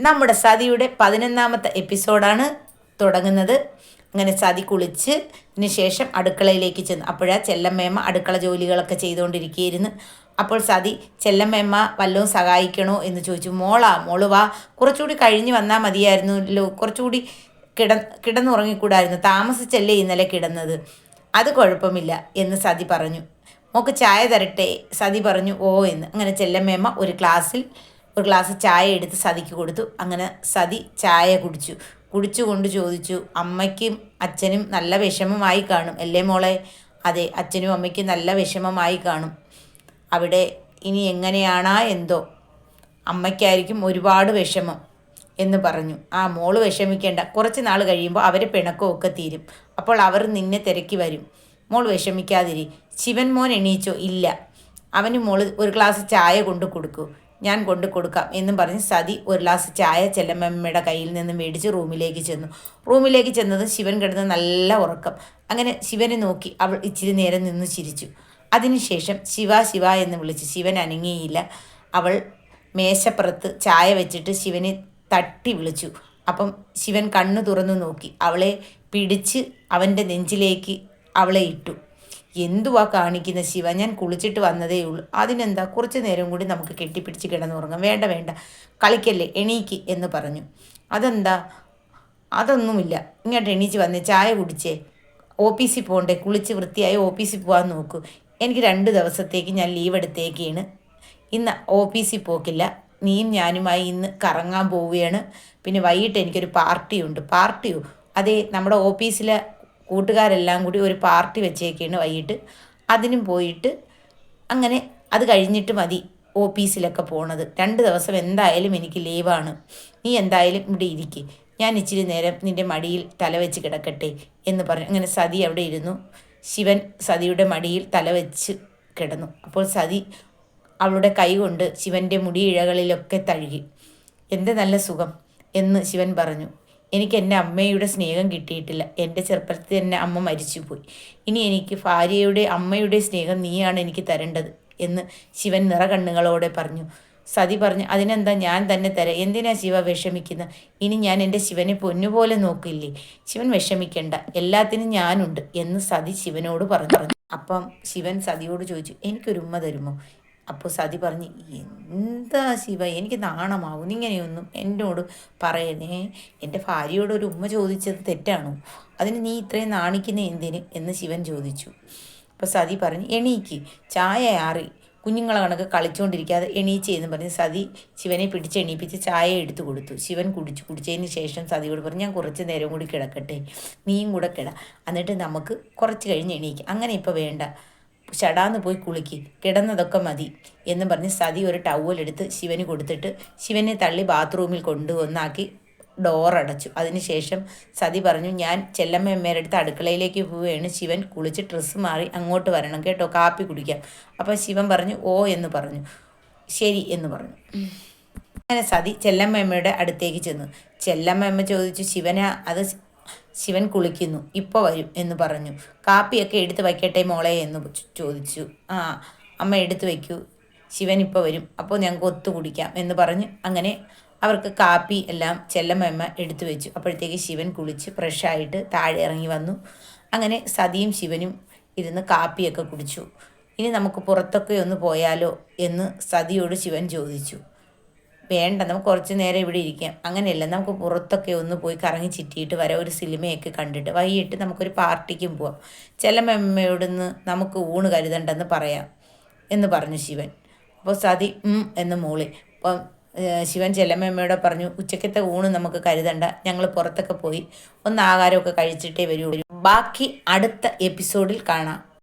നമ്മുടെ സതിയുടെ പതിനൊന്നാമത്തെ എപ്പിസോഡാണ് തുടങ്ങുന്നത്. അങ്ങനെ സതി കുളിച്ച് ശേഷം അടുക്കളയിലേക്ക് ചെന്നു. അപ്പോഴാ ചെല്ലമ്മേമ്മ അടുക്കള ജോലികളൊക്കെ ചെയ്തുകൊണ്ടിരിക്കുകയായിരുന്നു. അപ്പോൾ സതി ചെല്ലമ്മേമ്മ വല്ലതും സഹായിക്കണോ? എന്ന് ചോദിച്ചു. മോളാ മോൾ വാ. കുറച്ചുകൂടി കഴിഞ്ഞ് വന്നാൽ മതിയായിരുന്നല്ലോ. കുറച്ചുകൂടി കിട കിടന്നുറങ്ങിക്കൂടായിരുന്നു. താമസിച്ചല്ലേ ഇന്നലെ കിടന്നത്. അത് കുഴപ്പമില്ല എന്ന് സതി പറഞ്ഞു. മോക്ക് ചായ തരട്ടെ സതി പറഞ്ഞു. ഓ എന്ന്. അങ്ങനെ ചെല്ലമ്മേമ്മ ഒരു ഗ്ലാസ്സിൽ ഒരു ഗ്ലാസ് ചായ എടുത്ത് സതിക്ക് കൊടുത്തു. അങ്ങനെ സതി ചായ കുടിച്ചു. കുടിച്ചുകൊണ്ട് ചോദിച്ചു അമ്മയ്ക്കും അച്ഛനും നല്ല വിഷമമായി കാണും അല്ലേ മോളെ? അതെ അച്ഛനും അമ്മയ്ക്കും നല്ല വിഷമമായി കാണും. അവിടെ ഇനി എങ്ങനെയാണാ എന്തോ? അമ്മയ്ക്കായിരിക്കും ഒരുപാട് വിഷമം എന്ന് പറഞ്ഞു. ആ മോൾ വിഷമിക്കേണ്ട. കുറച്ച് നാൾ കഴിയുമ്പോൾ അവർ പിണക്കമൊക്കെ തീരും. അപ്പോൾ അവർ നിന്നെ തിരക്കി വരും. മോൾ വിഷമിക്കാതിരി. ശിവൻ മോൻ എണീച്ചോ? ഇല്ല. അവന് മോൾ ഒരു ഗ്ലാസ് ചായ കൊണ്ട് കൊടുക്കൂ. ഞാൻ കൊണ്ട് കൊടുക്കാം എന്നും പറഞ്ഞ് സതി ഒരു ഗ്ലാസ് ചായ ചെല്ലമ്മയുടെ കയ്യിൽ നിന്ന് മേടിച്ച് റൂമിലേക്ക് ചെന്നു. റൂമിലേക്ക് ചെന്നത് ശിവൻ കിടന്ന് നല്ല ഉറക്കം. അങ്ങനെ ശിവനെ നോക്കി അവൾ ഇച്ചിരി നേരം നിന്ന് ചിരിച്ചു. അതിനുശേഷം ശിവ ശിവ എന്ന് വിളിച്ച് ശിവൻ അനങ്ങിയില്ല. അവൾ മേശപ്പുറത്ത് ചായ വെച്ചിട്ട് ശിവനെ തട്ടി വിളിച്ചു. അപ്പം ശിവൻ കണ്ണു തുറന്നു നോക്കി. അവളെ പിടിച്ച് അവന്റെ നെഞ്ചിലേക്ക് അവളെ ഇട്ടു. എന്തുവാ കാണിക്കുന്ന ശിവ? ഞാൻ കുളിച്ചിട്ട് വന്നതേ ഉള്ളൂ. അതിനെന്താ? കുറച്ച് നേരം കൂടി നമുക്ക് കെട്ടിപ്പിടിച്ച് കിടന്നുറങ്ങാം. വേണ്ട വേണ്ട. കളിക്കല്ലേ? എണീക്ക് എന്ന് പറഞ്ഞു. അതെന്താ? അതൊന്നുമില്ല. ഇങ്ങോട്ട് എണീച്ച് വന്ന്. ചായ കുടിച്ചേ. ഓഫീസിൽ പോകണ്ടേ കുളിച്ച് വൃത്തിയായി ഓഫീസിൽ പോകാൻ നോക്കൂ. എനിക്ക് രണ്ട് ദിവസത്തേക്ക് ഞാൻ ലീവ് എടുത്തേക്കാണ്. ഇന്ന് ഓഫീസിൽ പോക്കില്ല. നീയും ഞാനുമായി ഇന്ന് കറങ്ങാൻ പോവുകയാണ്. പിന്നെ വൈകിട്ട് എനിക്കൊരു പാർട്ടിയുണ്ട്. പാർട്ടിയോ? അതെ നമ്മുടെ ഓഫീസിലെ കൂട്ടുകാരെല്ലാം കൂടി ഒരു പാർട്ടി വെച്ചേക്കാണ് വൈകിട്ട്. അതിനും പോയിട്ട് അങ്ങനെ അത് കഴിഞ്ഞിട്ട് മതി ഓഫീസിലൊക്കെ പോണത്. രണ്ട് ദിവസം എന്തായാലും എനിക്ക് ലീവാണ്. നീ എന്തായാലും ഇവിടെ ഇരിക്കെ. ഞാൻ ഇച്ചിരി നേരം നിന്റെ മടിയിൽ തലവെച്ച് കിടക്കട്ടെ എന്ന് പറഞ്ഞു. അങ്ങനെ സതി അവിടെ ഇരുന്നു. ശിവൻ സതിയുടെ മടിയിൽ തലവെച്ച് കിടന്നു. അപ്പോൾ സതി അവളുടെ കൈ കൊണ്ട് ശിവന്റെ മുടിയിഴകളിലൊക്കെ തഴുകി. എന്റെ നല്ല സുഖം എന്ന് ശിവൻ പറഞ്ഞു. എനിക്ക് എന്റെ അമ്മയുടെ സ്നേഹം കിട്ടിയിട്ടില്ല. എന്റെ ചെറുപ്പത്തിൽ തന്നെ അമ്മ മരിച്ചുപോയി. ഇനി എനിക്ക് ഭാര്യയുടെ അമ്മയുടെ സ്നേഹം നീയാണ് എനിക്ക് തരേണ്ടത് എന്ന് ശിവൻ നിറകണ്ണുകളോടെ പറഞ്ഞു. സതി പറഞ്ഞു അതിനെന്താ ഞാൻ തന്നെ തരാം? എന്തിനാ ശിവ വിഷമിക്കുന്ന? ഇനി ഞാൻ എന്റെ ശിവനെ പൊന്നുപോലെ നോക്കില്ലേ? ശിവൻ വിഷമിക്കേണ്ട. എല്ലാത്തിനും ഞാനുണ്ട് എന്ന് സതി ശിവനോട് പറഞ്ഞു. അപ്പം ശിവൻ സതിയോട് ചോദിച്ചു എനിക്കൊരു ഉമ്മ തരുമോ? അപ്പോൾ സതി പറഞ്ഞ് എന്താ ശിവ? എനിക്ക് നാണമാവും. ഇങ്ങനെയൊന്നും എന്നോട് പറയണേ. എന്റെ ഭാര്യയോട് ഒരു ഉമ്മ ചോദിച്ചത് തെറ്റാണോ? അതിന് നീ ഇത്രയും നാണിക്കുന്ന എന്തിന്? എന്ന് ശിവൻ ചോദിച്ചു. അപ്പോൾ സതി പറഞ്ഞ് എണീക്ക്. ചായ ആറി. കുഞ്ഞുങ്ങളെ കണക്ക് കളിച്ചുകൊണ്ടിരിക്കാതെ എണീച്ച് എന്ന് പറഞ്ഞ് സതി ശിവനെ പിടിച്ച് എണീപ്പിച്ച് ചായ എടുത്തു കൊടുത്തു. ശിവൻ കുടിച്ചു കുടിച്ചതിന് ശേഷം സതിയോട് പറഞ്ഞു ഞാൻ കുറച്ച് നേരം കൂടി കിടക്കട്ടെ. നീയും കൂടെ കിട. എന്നിട്ട് നമുക്ക് കുറച്ച് കഴിഞ്ഞ് എണീക്കാം. അങ്ങനെ ഇപ്പോൾ വേണ്ട. ചടാന്ന് പോയി കുളിക്ക്. കിടന്നതൊക്കെ മതി എന്ന് പറഞ്ഞ് സതി ഒരു ടവലെടുത്ത് ശിവന് കൊടുത്തിട്ട് ശിവനെ തള്ളി ബാത്റൂമിൽ കൊണ്ടുവന്നാക്കി ഡോറടച്ചു അതിനുശേഷം സതി പറഞ്ഞു ഞാൻ ചെല്ലമ്മയമ്മേരെ അടുത്ത് അടുക്കളയിലേക്ക് പോവുകയാണ്. ശിവൻ കുളിച്ച് ഡ്രസ്സ് മാറി അങ്ങോട്ട് വരണം കേട്ടോ കാപ്പി കുടിക്കാം. അപ്പോൾ ശിവൻ പറഞ്ഞു ഓ എന്ന് പറഞ്ഞു. ശരി എന്ന് പറഞ്ഞു. അങ്ങനെ സതി ചെല്ലമ്മയമ്മയുടെ അടുത്തേക്ക് ചെന്നു. ചെല്ലമ്മയമ്മ ചോദിച്ചു ശിവന അത് ശിവൻ കുളിക്കുന്നു ഇപ്പോൾ വരും എന്ന് പറഞ്ഞു. കാപ്പിയൊക്കെ എടുത്ത് വയ്ക്കട്ടെ മോളെ എന്ന് ചോദിച്ചു. ആ അമ്മ എടുത്ത് വയ്ക്കൂ. ശിവൻ ഇപ്പോൾ വരും അപ്പോൾ ഞങ്ങൾക്ക് ഒത്തു കുടിക്കാം എന്ന് പറഞ്ഞ് അങ്ങനെ അവർക്ക് കാപ്പി എല്ലാം ചെല്ലമ്മ എടുത്തു വെച്ചു. അപ്പോഴത്തേക്ക് ശിവൻ കുളിച്ച് ഫ്രഷായിട്ട് താഴെ ഇറങ്ങി വന്നു. അങ്ങനെ സതിയും ശിവനും ഇരുന്ന് കാപ്പിയൊക്കെ കുടിച്ചു. ഇനി നമുക്ക് പുറത്തൊക്കെ ഒന്ന് പോയാലോ എന്ന് സതിയോട് ശിവൻ ചോദിച്ചു. വേണ്ട നമുക്ക് കുറച്ച് നേരം ഇവിടെ ഇരിക്കാം. അങ്ങനെയല്ല നമുക്ക് പുറത്തൊക്കെ ഒന്ന് പോയി കറങ്ങി ചിറ്റിയിട്ട് വരാം ഒരു സിനിമയൊക്കെ കണ്ടിട്ട്. വൈകിട്ട് നമുക്കൊരു പാർട്ടിക്കും പോവാം. ചില ചെല്ലമ്മയോടൊന്ന് നമുക്ക് ഊണ് കരുതണ്ടെന്ന് പറയാം എന്ന് പറഞ്ഞു ശിവൻ. അപ്പോൾ സതി ഉം എന്ന് മൂളി. അപ്പം ശിവൻ ചെല്ലമ്മയോട് പറഞ്ഞു ഉച്ചക്കത്തെ ഊണ് നമുക്ക് കരുതണ്ട ഞങ്ങൾ പുറത്തൊക്കെ പോയി ഒന്ന് ആഹാരമൊക്കെ കഴിച്ചിട്ടേ വരുള്ളൂ. ബാക്കി അടുത്ത എപ്പിസോഡിൽ കാണാം.